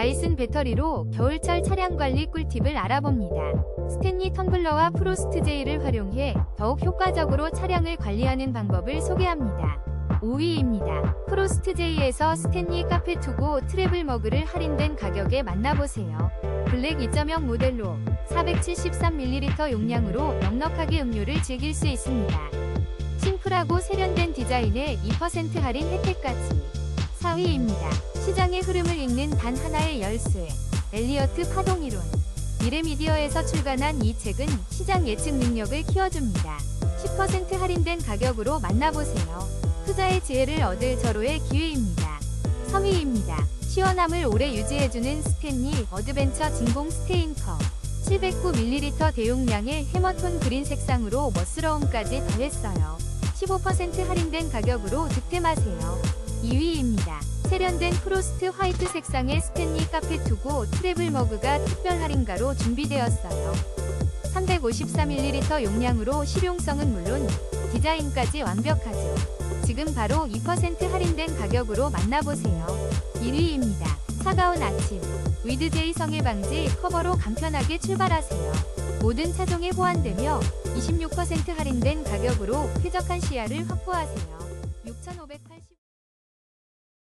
다이슨 배터리로 겨울철 차량 관리 꿀팁을 알아봅니다. 스탠리 텀블러와 프로스트 제이를 활용해 더욱 효과적으로 차량을 관리하는 방법을 소개합니다. 5위입니다. 프로스트 제이에서 스탠리 카페 투고 트래블 머그를 할인된 가격에 만나보세요. 블랙 2.0 모델로 473ml 용량으로 넉넉하게 음료를 즐길 수 있습니다. 심플하고 세련된 디자인에 2% 할인 혜택까지. 4위입니다. 시장의 흐름을 읽는 단 하나의 열쇠. 엘리어트 파동 이론. 미래미디어에서 출간한 이 책은 시장 예측 능력을 키워줍니다. 10% 할인된 가격으로 만나보세요. 투자의 지혜를 얻을 절호의 기회입니다. 3위입니다. 시원함을 오래 유지해주는 스탠리 어드벤처 진공 스테인컵. 709ml 대용량의 해머톤 그린 색상으로 멋스러움까지 더했어요. 15% 할인된 가격으로 득템하세요. 2위입니다. 세련된 프로스트 화이트 색상의 스탠리 카페 투고 트래블 머그가 특별 할인가로 준비되었어요. 354ml 용량으로 실용성은 물론 디자인까지 완벽하죠. 지금 바로 2% 할인된 가격으로 만나보세요. 1위입니다. 차가운 아침. 위드제이 성해 방지 커버로 간편하게 출발하세요. 모든 차종에 호환되며 26% 할인된 가격으로 쾌적한 시야를 확보하세요. 6,580